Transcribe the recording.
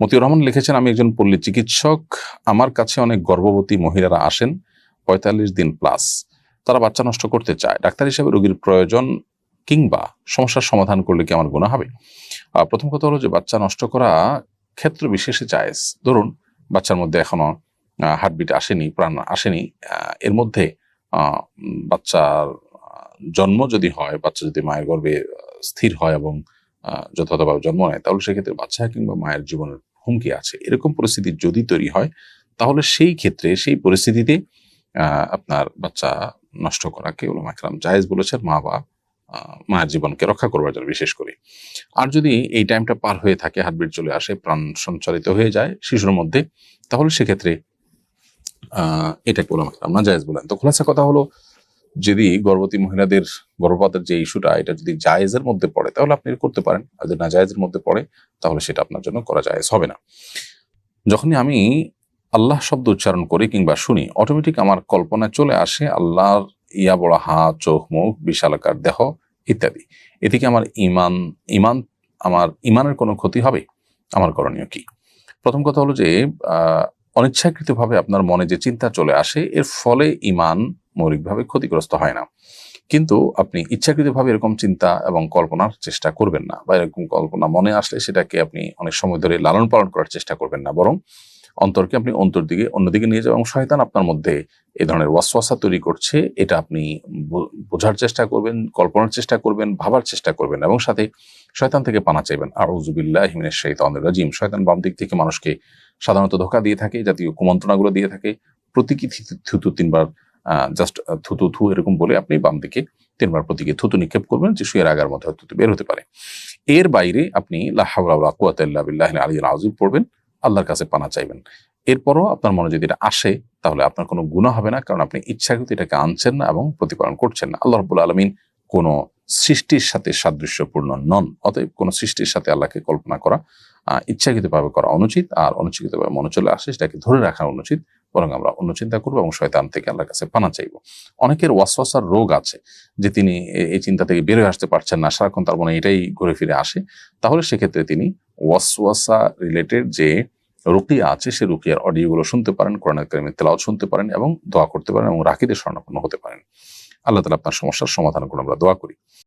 মতিউর রহমান লিখেছেন, আমি একজন পল্লী চিকিৎসক। আমার কাছে অনেক গর্ভবতী মহিলারা আসেন, পঁয়তাল্লিশ দিন প্লাস তারা বাচ্চা নষ্ট করতে চায়। ডাক্তার হিসেবে রোগীর প্রয়োজন কিংবা সমস্যার সমাধান করলে কি আমার গুণা হবে? প্রথম কথা হলো যে বাচ্চা নষ্ট করা ক্ষেত্র বিশেষে জায়েজ। ধরুন, বাচ্চার মধ্যে এখনও হার্টবিট আসেনি, প্রাণ আসেনি এর মধ্যে বাচ্চার জন্ম যদি হয়, বাচ্চা যদি মায়ের গর্ভে স্থির হয় এবং যথাযথভাবে জন্ম নেয়, তাহলে সেক্ষেত্রে বাচ্চা কিংবা মায়ের জীবনের হুমকি আছে। এরকম পরিস্থিতি যদি তৈরি হয়, তাহলে সেই ক্ষেত্রে, সেই পরিস্থিতিতে আপনার বাচ্চা নষ্ট করাকে ওলামা মাকরাম জায়েজ বলেছেন, মা বা মায়ের জীবনকে রক্ষা করবার জন্য বিশেষ করে। আর যদি এই টাইমটা পার হয়ে থাকে, হার্টবিট চলে আসে, প্রাণ সঞ্চারিত হয়ে যায় শিশুর মধ্যে, তাহলে সেক্ষেত্রে আহ এটাকে ওলামা মাকরাম না জায়েজ বলেন। তো খোলাসা কথা হলো যদি গর্ভবতী মহিলাদের গর্ভপাতের যে ইস্যুটা এটা যদি জায়েজের মধ্যে পড়ে, তাহলে আপনি করতে পারেন। আর যদি না জায়েজের মধ্যে পড়ে, তাহলে সেটা আপনার জন্য করা জায়েজ হবে না। যখনই আমি আল্লাহ শব্দ উচ্চারণ করি কিংবা শুনি অটোমেটিক আমার কল্পনায় চলে আসে আল্লাহর ইয়া বড় হাত, চোখ, মুখ বিশালাকার দেহ ইত্যাদি। এ থেকে আমার ইমান ইমান আমার ইমানের কোনো ক্ষতি হবে? আমার করণীয় কি? প্রথম কথা হলো যে অনিচ্ছাকৃতভাবে আপনার মনে যে চিন্তা চলে আসে, এর ফলে ইমান মৌলিকভাবে ক্ষতিগ্রস্ত হয় না। কিন্তু আপনি ইচ্ছাকৃতভাবে এরকম চিন্তা এবং কল্পনার চেষ্টা করবেন না বা এরকম কল্পনা মনে আসলে সেটাকে আপনি অনেক সময় ধরে লালন পালন করার চেষ্টা করবেন না। বরং অন্তরকে আপনি অন্তর দিকে, অন্যদিকে নিয়ে যাবেন এবং শয়তান আপনার মধ্যে এ ধরনের ওয়াসওয়াসা তৈরি করছে, এটা আপনি বোঝার চেষ্টা করবেন, কল্পনার চেষ্টা করবেন, ভাবার চেষ্টা করবেন এবং সাথে শয়তান থেকে পানা চাইবেন। আর উজুবিল্লাহ হিমিনের শৈতানের রাজিম। শয়তান বাম দিক থেকে মানুষকে সাধারণত ধোকা দিয়ে থাকে, জাতীয় কুমন্ত্রণাগুলো দিয়ে থাকে, প্রতীকী থুতু তিনবার জাস্ট থুতু, থু এরকম বলে আপনি বাম দিকে তিনবার প্রতীকে থুতু নিক্ষেপ করবেন যে শুয়ের আগার মধ্যে থুতু বের হতে পারে। এর বাইরে আপনি লাহাউল্লাহ আলী আজিব পড়বেন, আল্লাহর কাছে পানা চাইবেন। এরপরও আপনার মনে যদি এটা আসে, তাহলে আপনার কোনো গুণা হবে না, কারণ আপনি ইচ্ছাকৃত এটাকে আনছেন না এবং প্রতিপালন করছেন না। আল্লাহ রবুল্লা আলমিন কোনো সৃষ্টির সাথে সাদৃশ্যপূর্ণ নন। অতএব কোনো সৃষ্টির সাথে আল্লাহকে কল্পনা করা ইচ্ছাকৃতভাবে করা অনুচিত আর অনুচিতভাবে মনে চলে আসে সেটাকে ধরে রাখা অনুচিত, বরং আমরা অন্য চিন্তা করব এবং শয়তান থেকে আল্লাহর কাছে পানা চাইব। অনেকের ওয়াসওয়াসার রোগ আছে যে তিনি এই চিন্তা থেকে বের হয়ে আসতে পারছেন না, সারাক্ষণ তার মনে এটাই ঘুরে ফিরে আসে। তাহলে সেক্ষেত্রে তিনি ওয়াসওয়াসা রিলেটেড যে রুকিয়া আছে সেই রুকিয়ার অডিওগুলো শুনতে পারেন কোরআন কারিমের তেলাও শুনতে পারেন এবং দোয়া করতে পারেন এবং রাকিদের স্বর্ণাপন্ন হতে পারেন। আল্লাহ তালা আপনার সমস্যার সমাধান করে আমরা দোয়া করি।